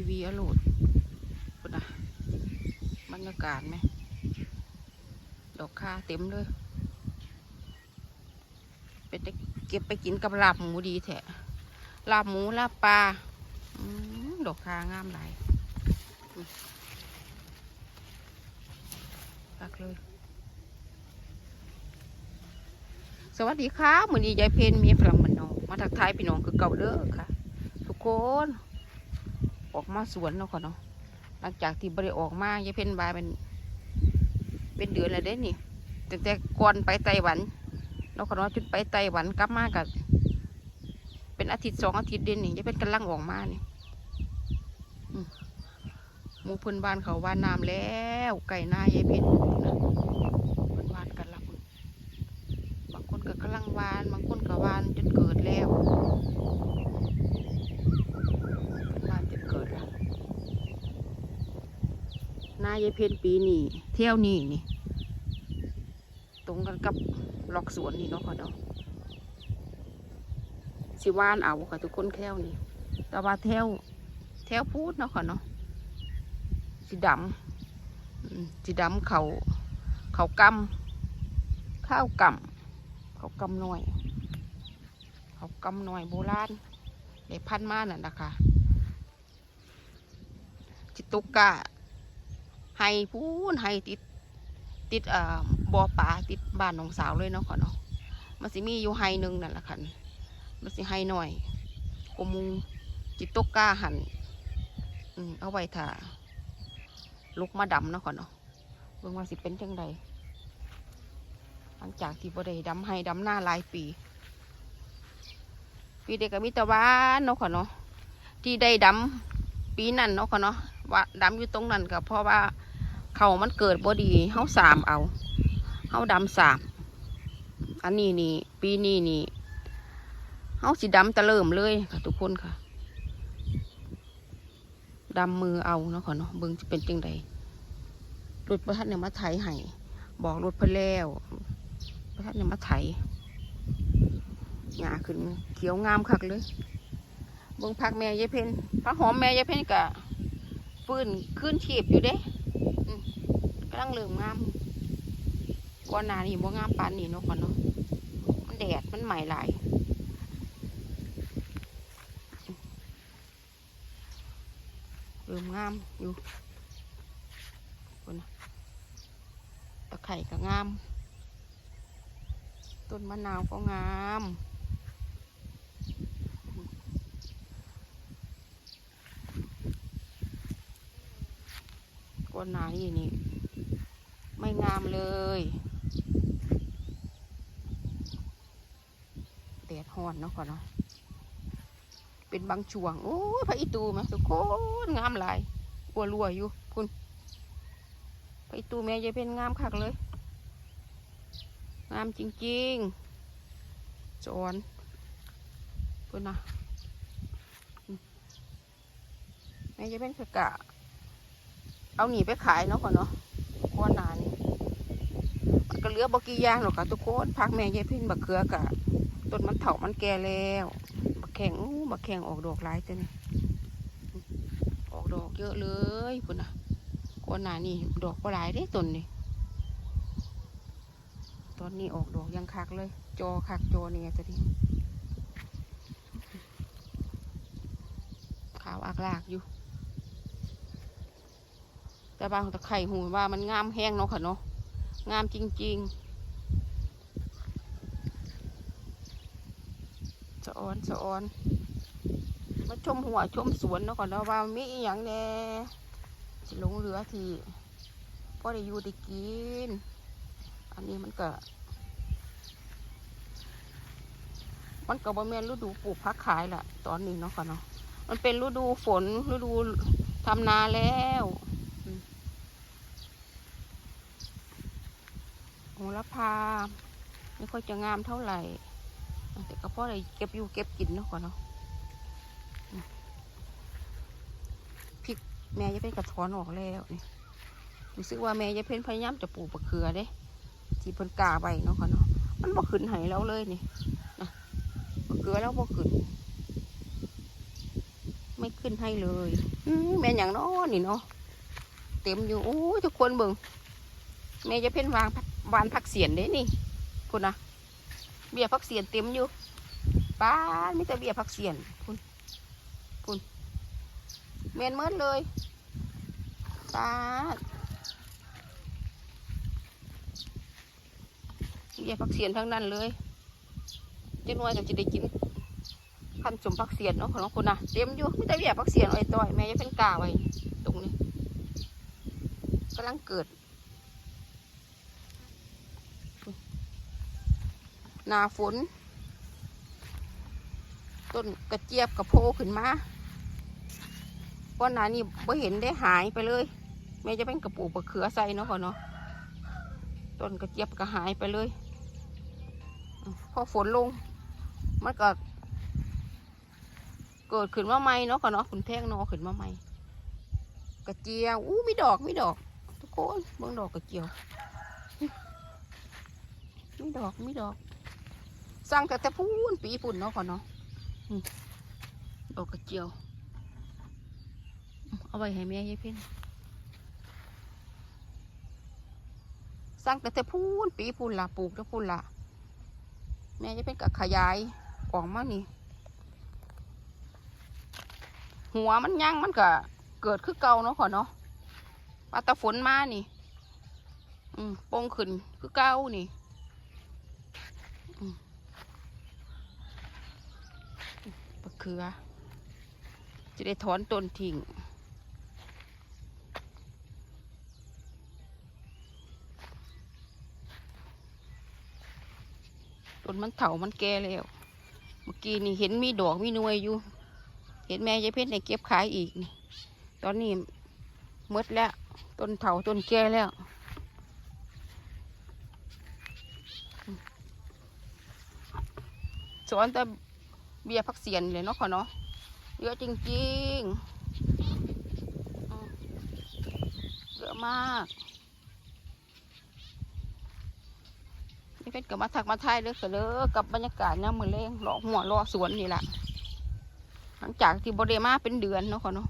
วีวีอโลดพุ่นนะบรรยากาศไหม ดอกคาเต็มเลยไปเก็บไปกินกับลาบหมูดีแท้ลาบหมูลาบปลาดอกคางามหลายตักเลย สวัสดีค่ะมือนี้ยายเพนมีพลังมันนองมาทักทายพี่น้องคือเก่าเด้อค่ะ ทุกคน ออกมาสวนเนาะค่ะเนาะหลังจากที่บริออกมายายเพนบายเป็น เป็นเดือนแล้วเด้นี่แต่แต่ก่อนไปไต้หวันเนาะค่ะเนาะจุดไปไต้หวันกลับมากับเป็นอาทิตย์สองอาทิตย์เด่นนี่ยายเพนกำลังออกมานี่มหมูพื้นบ้านเขาว่านน้ำแล้ว ไก่หน้ายายเพนนะเพิ่นวานกันละพุ่น บางคนก็กำลังวาน บางคนก็วานจนเกิดแล้วเป็นวานจนเกิดแล้ว นายายเพนปีนี้เที่ยวนี้นี่ ตรงกันกับหลอกสวนนี่เนาะค่ะเนาะสิวานเอาค่ะทุกคนแถวนี่แต่ว่าแถวแถวพูดเนาะค่ะเนาะสีดำอืมสีดำเขาเขากำข้าวกำเขากำหน่อยเขากำหน่อยโบราณได้พันมานั่นนะคะจิตุกกะ ให้พูนให้ติด ติดเอ่อบ่อป่าติดบ้านน้องสาวเลยเนาะค่ะเนาะมันสิมีอยู่ไฮหนึ่งนั่นแหละค่ะมันสิไฮหน่อยกว่าหมูจิตุกกะหันอืมเอาไว้ถ่าลูกมาดำเนาะค่ะเนาะเบิ่งว่าสิเป็นจังใดหลังจากที่บ่ได้ดำให้ดำหน้าหลายปี ปีเด็กก็มีแตะวานเนาะค่ะเนาะที่ได้ดำปีนั้นเนาะค่ะเนาะว่าดำอยู่ตรงนั้นก็เพราะว่า เขามันเกิดบ่ดีเฮาสามเอาเฮาดำสามอันนี้นี่ ปีนี้นี่เฮาสิดำตะเริ่มเลยค่ะทุกคนค่ะดำมือเอาเนาะค่ะเนาะเบิ่งจะเป็นจังใดรถประทัดเนี่ยมาไถให้บอกรถเพิ่นแล้วพระท่านยังมาไถหญ้าขึ้นเขียวงามคักเลยเบิ่งพักแม่ยายเพนพักหอมแม่ยายเพนกะฟื้นขึ้นชีพอยู่เด้ กำลังเริ่มงามก่อนหน้านี้บ่งามปานนี้เนาะก่อนเนาะมันแดดมันใหม่หลายเริ่มงามอยู่คนตะไคร่ก็งาม ต้นมะนาวก็งามก้นหนานี่นี่ ไม่งามเลยแดดฮ้อนเนาะก่อนเนาะเป็นบางช่วง โอ้พระอีตูไหมทุกคนงามหลายอัวรัวอยู่คุณพระอีตูแม่ยายเป็นงามคักเลย งามจริงๆจอนเพื่อนนะแม่จะเป็นขกะ เอาหนีไปขายเนาะก่อนเนาะก้อนหนา เหลือบกี่อย่างหรอกค่ะทุกคนพักแม่ยายพินบักเขือกะต้นมันเถามันแก่แล้วบักแข็งบักแข็งออกดอกหลายตัวนี่ออกดอกเยอะเลยคุณนะก้อนหนานี่ดอกก็หลายได้ต้นนี่ตอนนี้ออกดอกยังคักเลย จอคักจอเนี่ยจะดิขาวอักลากอยู่ แต่บางตะไคร่หูว่ามันงามแห้งเนาะค่ะเนาะ งามจริงๆ สะออนสะออน มาชมหัวชมสวนเนาะค่ะเนาะว่ามีอย่างแน่สิลงเหลือที่พอได้อยู่ได้กิน อันนี้มันก็ มันก็บ่แม่นฤดูปลูกพักขายแหละตอนนี้เนาะค่ะเนาะ มันเป็นฤดูฝนฤดูทำนาแล้วอืม โหระพา ไม่ค่อยจะงามเท่าไหร่ แต่ก็เพราะอะไรเก็บอยู่เก็บกินเนาะก่อนเนาะพริกแม่จะเป็นกระท้อนออกแล้วนี่รู้สึกว่าแม่จะเป็นพยายามจะปลูกมะเขือเด้ที่เพิ่นกาไว้เนาะค่ะเนาะมันบ่ขึ้นให้แล้วเลยนี่นะเกลือแล้วบ่ขึ้น ไม่ขึ้นให้เลยอแม่อย่างน้อนี่เนาะเต็มอยู่โอ้ทุกคนเบิ่งแม่จะเพ่นวาง วานผักเสียนเด้นี่คุณนะเบียผักเสียนเต็มอยู่ป้าดมีแต่เบียผักเสียนคุณคุณแม่นเมิดเลยป้าดเบียผักเสียนทั้งนั้นเลยเจ้าหน่วยก็จะได้กินขันสมพักเสียนเนาะของคุณนะเต็มอยู่ไม่ได้เบียพักเสียนไอ้ต่อยแม่จะเป็นกาไว้ตรงนี้กำลังเกิด หนาฝน ต้นกระเจี๊ยบกระโพขึ้นมาวันหนานี่บ่เห็นได้หายไปเลยแม่จะเป็นกระปูกระเขือใส่เนาะก่อนเนาะต้นกระเจี๊ยบก็หายไปเลย พอฝนลง มันก็เกิดขึ้นมาใหม่เนาะค่ะเนาะคุณแท่งเนอขึ้นมาใหม่กระเจียวอู้มีดอกมีดอก ทุกคนเบิ่งดอกกระเจียวมีดอกมีดอก สร้างแต่แต่พูนปีปุ่นเนาะค่ะเนาะอืมดอกกระเจียว เอาไว้ให้แม่ยายเพ่นสร้างแต่แต่พูนปีปุ่นละปลูกแต่พูนละแม่ยายเพ่นก็ขยายออกมานี่ หัวมันยังมันก็เกิดคือเก่าเนาะขอเนาะปลาตะฝนมานี่ อืมปงขึ้นคือเก่านี่อืมปะ เขือ จะได้ถอนต้นทิ้งต้นมันเถามันแก่แล้ว เมื่อกี้นี่เห็นมีดอกมีหน่วยอยู่ เห็นแม่ยายเพชรในเก็บขายอีกนี่ ตอนนี้มดแล้ว ต้นเถาต้นแก่แล้วสอนแต่ เบียร์พักเสียนเลยเนาะขอเนาะเยอะจริงๆเยอะมากนี่เป็นกับมาถักมาทายเด้อเลอกับบรรยากาศเนี่ยามมือเล่งหล่อหัวหล่อสวนนี่แหละหลังจากที่บริมาเป็นเดือนเนาะค่ะเนาะ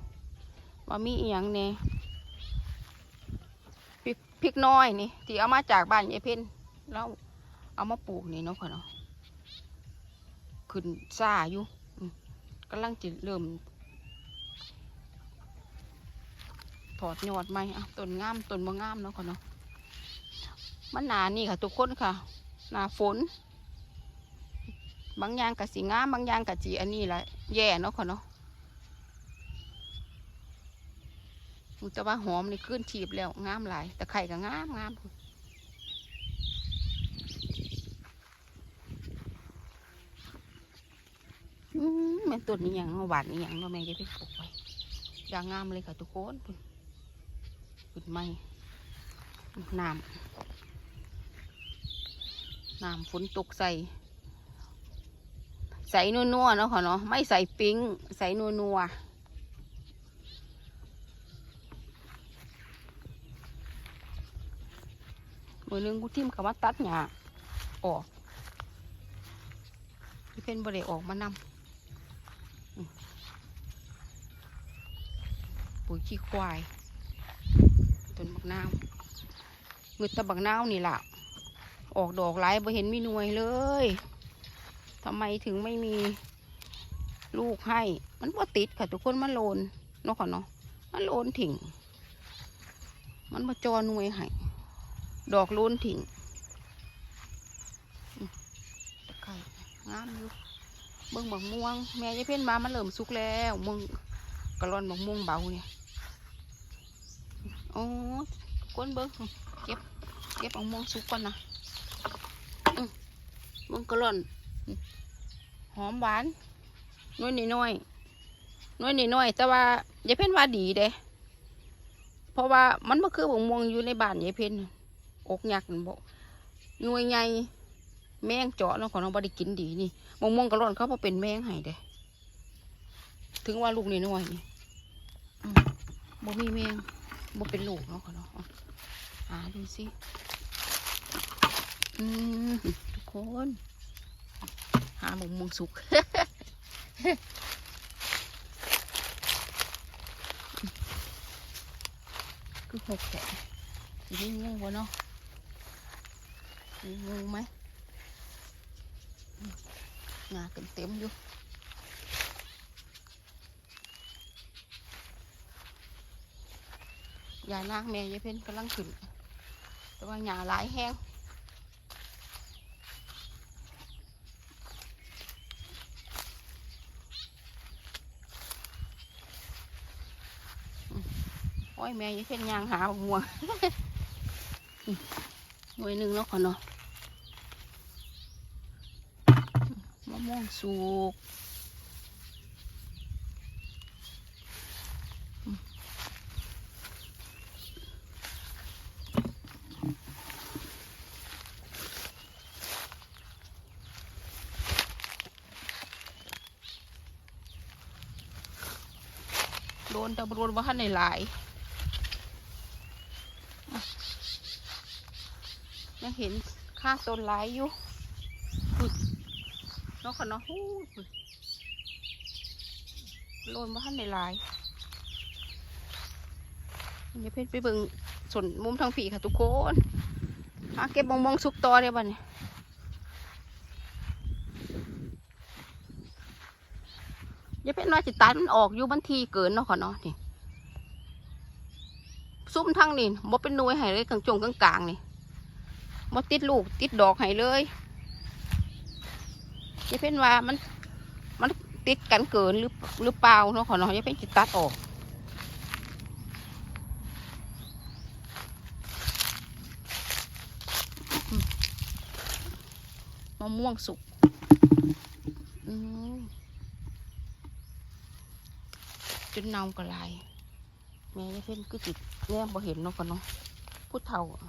ว่ามีอีหยังเนี่ยพริกพริกน้อยนี่ที่เอามาจากบ้านยายเพ็ญแล้วเอามาปลูกนี่เนาะค่ะเนาะ ขึ้นซ่าอยู่กำลังจะเริ่ม ถอดยอดไหมอะต้นงามต้นบ่งามเนาะค่ะเนาะมันหนานี่ค่ะ ทุกคนค่ะ หนาฝน บางอย่างกับสีงาม บางอย่างกับจีอันนี้แหละแย่เนาะค่ะเนาะอุยแตว่าหอมนี่ขึ้นทีบแล้วงามหลายแต่ไข่ก็งามงามพุ่นอืม แม่นต้นนี้อย่างหวานนี่อย่างเนาแม่จะไปปลูกไว้อย่างงามเลยค่ะทุกคนพุ่นขึ้นไม้น้ำน้ำฝนตกใส่ใส่นัวๆเนาะค่ะเนาะไม่ใส่ปิ้งใส่นัวๆมือนึงกูทิ่มเขามาตัดหญ้าออกพี่เพ่นบริออกมานำอืมปุ๋ย ขี้ควายต้นบักนาวเงือตะบักนาวนี่ล่ะ ออกดอกหลายบ่เห็นมีหน่วยเลยทำไมถึงไม่มีลูกให้ มันบ่ติดค่ะทุกคนมันโลนเนาะค่ะเนาะมันโลนถิ่ง มันมาจอหน่วยให้ดอกโลนถิ่งไคร่งามอยู่เบิ่งบักม่วง แม่ยายเพ่นมามันเริ่มสุกแล้วม่วงกระลอนบักม่วงเบาเนี่ย โอ้ก้นเบิ่งเก็บเก็บบักม่วงสุกก่อนนะอืมเบิ่งกระลอนหอมหวานน้อยนิดน้อยน้อยนิดน้อยแต่ว่ายายเพ่นว่าดีเด้เพราะว่ามันก็คือบ่งม่วงอยู่ในบ้านยายเพ่นอกยักษ์นั่นบ่หน่วยใหญ่แมงเจาะเนาะของเราบ่ได้กินดีนี่บ่งม่วงกระร่อนเขาบ่เป็นแมงให้เด้ถึงว่าลูกนี่น้อยนี่อืมบ่มีแมง บ่เป็นหลูกเนาะขอะเนาะอ่าดูสิอืมทุกคน หาหมงมงสุกคือหกแกะสีงงูวะเนาะงูไหมงาเต็มเต็มอยู่ ยานางแม่ยายเพ่นกำลังขึ้น แต่ว่าหญ้าหลายแห้งโอ้ยแม่ยายเพ่นยางหาหัวหน่วยหนึ่งแล้วก่อนเนาะมะม่วงสุก โดนต่บรวนว่าขันในหลายอะยังเห็นค่าต้นหลายอยู่นาะค่ะเนาะฮู้ยโดนว่านในหลายอย่เพิ่งไปเบิ่งส่วนมุมทางผีค่ะทุกคนหาเก็บมองมองๆสุกต่อเดี๋ยวบัดนี้ อย่าเป็นว่าจิตัดมันออกอยู่บันทีเกินเนาะค่ะเนาะนี่ซุ่มทั้งนี่บ่เป็นน่วยให้เลยกลางจงกลางกลางๆนี่บ่ติดลูกติดดอกให้เลยอย่าเป็นว่ามันมันติดกันเกินหรือหรือเปล่าเนาะค่ะเนาะอย่าเป็นจิตตัดออกมมะม่วงสุกอืม จนเน่ากระลาย แม่ยเพ่นก็ติดแง่บ่เห็นเนาะกันเนาะผู้เฒ่าอะ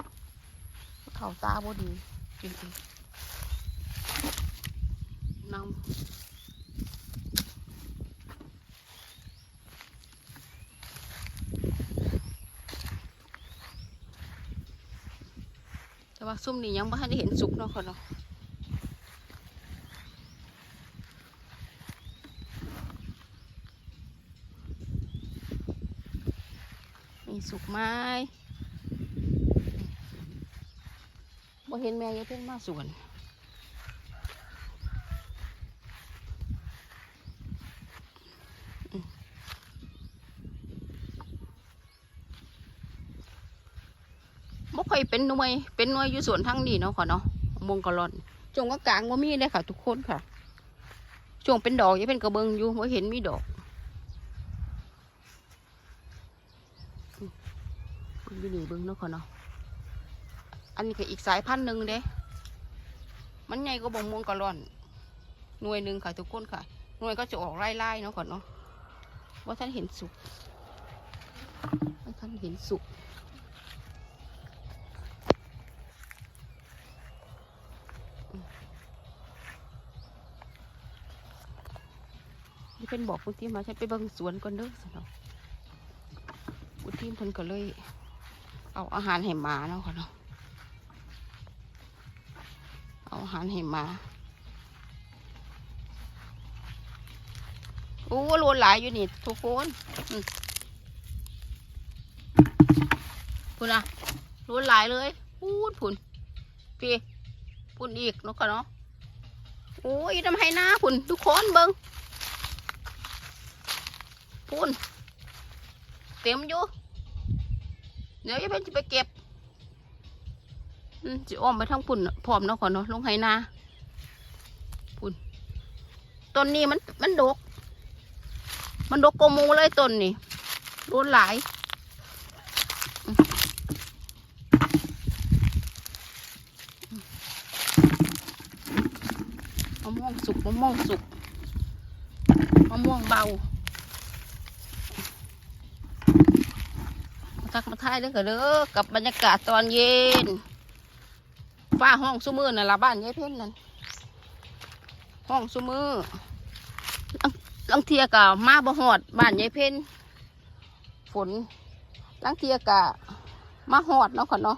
ผู้เฒ่าตาบ่ดีจริงๆน่าแต่ว่าซุ่มนี่ยังบ่ได้เห็นสุกเนาะค่ะเนาะ สุกไหมบ่เห็นแม่ยายเพ่นมาสวนอืมบ่ค่อยเป็นหน่วย เป็นหน่วยอยู่สวนทั้งนี้เนาะค่ะเนาะมงกะลอนจงก็กลางบ่ามีเลยค่ะ ทุกคนค่ะช่วงเป็นดอกยายเพ่นกระเบิงอยู่บ่เห็นมีดอก เบิ่งอยู่นี่เบิ่งเนาะค่ะเนาะ อันนี้ก็อีกสายพันธุ์หนึ่งเด้ มันใหญ่ก็บ่งม่วงกะร่อน หน่วยหนึ่งค่ะทุกคนค่ะ หน่วยก็จะออกไล่ๆเนาะก่อนเนาะว่าท่านเห็นสุกว่าท่านเห็นสุกนี่เป็นบอกคุทีมมาฉันไปเบิ่งสวนก่อนเด้อสนองคุทีมเพิ่นก็เลย เอาอาหารให้หมาเนาะค่ะเนาะเอาอาหารให้หมาโอ้โลนหลายอยู่นี่ทุกคนอืมพุ่นอะโลนหลายเลยพูดพุ่นพี่พุ่นอีกเนาะค่ะเนาะโอ้ยทำให้หน้าพุ่นทุกคนเบิงพุ่นเต็มอยู่ เดี๋ยวจะเป็นจะไปเก็บจะอ้อมไปทั้งปุ่นพร้อมเนาะก่อเนาะลงไหนาปุ่นต้นนี้มันมันดก มันดกโกมูเลยต้นนี่รุนหลายมะม่วงสุกมะม่วงสุกมะม่วงเบามา ทักมาทายเด้อค่ะเด้อกับบรรยากาศตอนเย็น ฟ้าห้องซุมือน่ะละบ้านยายเพ่นนั่นห้องซุมือลังลังเทียกะมาบ่หอดบ้านยายเพ่นฝนลังเทียกะมาหอดเนาะค่ะเนาะ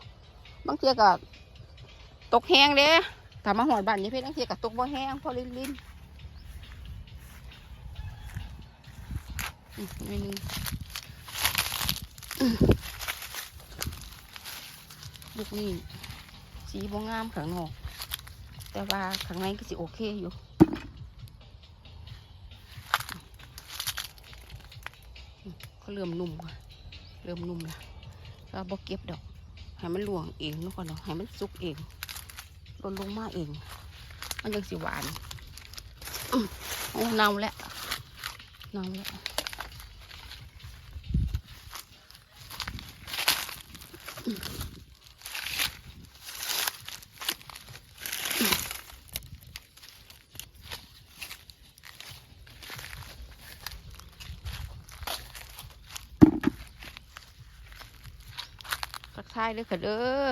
บางเทียกะตกแห้งเด้ถ้ามาหอดบ้านยายเพ่นลังเทียกะตกบ่แห้งพอลิ้นลิ้นอืมนิดนึง ลูกนี่สีบ่งามข้างนอก แต่ว่าข้างในก็สิโอเคอยู่ก็เริ่มนุ่มค่ะเริ่มนุ่มละก็บ่เก็บดอก ให้มันหลวงเองนาะก่อนเนาะให้มันสุกเองลดลงมาเอง มันยังสิหวานอื้อโอ้เน่าแล้วเน่าแล้ว ทักทายเลยค่ะเด้อ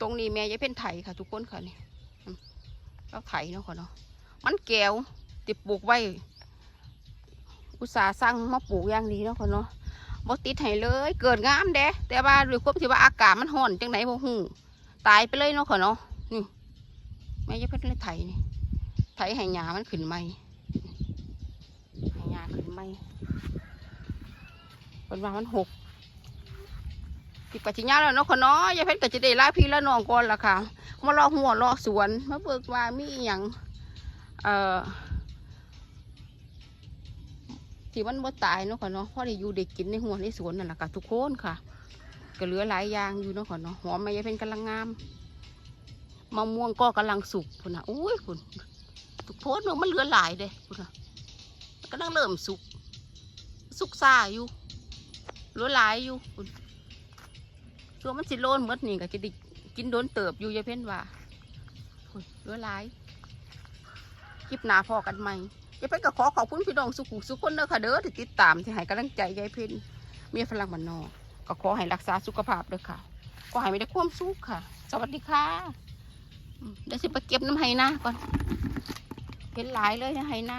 ตรงนี้แม่ยายเพ่นไถค่ะ ทุกคนค่ะนี่อืมเราไถเนาะค่ะเนาะมันแก้วติดปลูกไว้ อุตสาห์สั่งมาปลูกอย่างดีเนาะค่ะเนาะบ่ติดให้เลย เกิดงามเด้แต่ว่าด้วยความที่ว่าอากาศมันร้อนจังไหนบ่ฮู้ตายไปเลยเนาะค่ะเนาะนี่แม่ยายเพ่นเลยไถนี่ไถให้หญ้ามันขึ้นใหม่ให้หญ้าขึ้นใหม่ เป็นว่ามันหกพี่ปัจจิญาแล้วเนาะค่ะเนาะยายเพชรก็จะได้ลาพี่ละน้องก่อนละค่ะมารอหัวรอสวนมาเบิกว่ามีอย่างเอ่อที่มันบ่ตายเนาะค่ะเนาะพอได้อยู่ได้กินในหัวในสวนนั่นแหละค่ะทุกคนค่ะ ก็เหลือหลายอย่างอยู่เนาะค่ะเนาะหอมแม่ยายเพชรกำลังงามมะม่วงก็กำลังสุกพุ่นน่ะอุ้ยคุณทุกโพสเนาะมันเหลือหลายเด้พุ่นน่ะกำลังเริ่มสุกสุกซาอยู่ ลหลายอยู่พุ่นช่วมันสิโลนหมดนี่ก็จะด้กินโดนเติบอยู่ยายเพ่นว่าเหลือหลายคลิปหนาพอกันไหมยายเพ่นก็ขอขอบคุณพี่น้องสุขุสุขคนเด้อค่ะเด้อที่ติดตามที่ให้กำลังใจยายเพ่นเมียฝรั่งบ้านนอกก็ขอให้รักษาสุขภาพเด้อค่ะขอให้ไม่ได้ความสุขค่ะ สวัสดีค่ะเดี๋ยวสิไปเก็บน้ำไห้นาก่อนเห็นหลายเลยนะไห้นา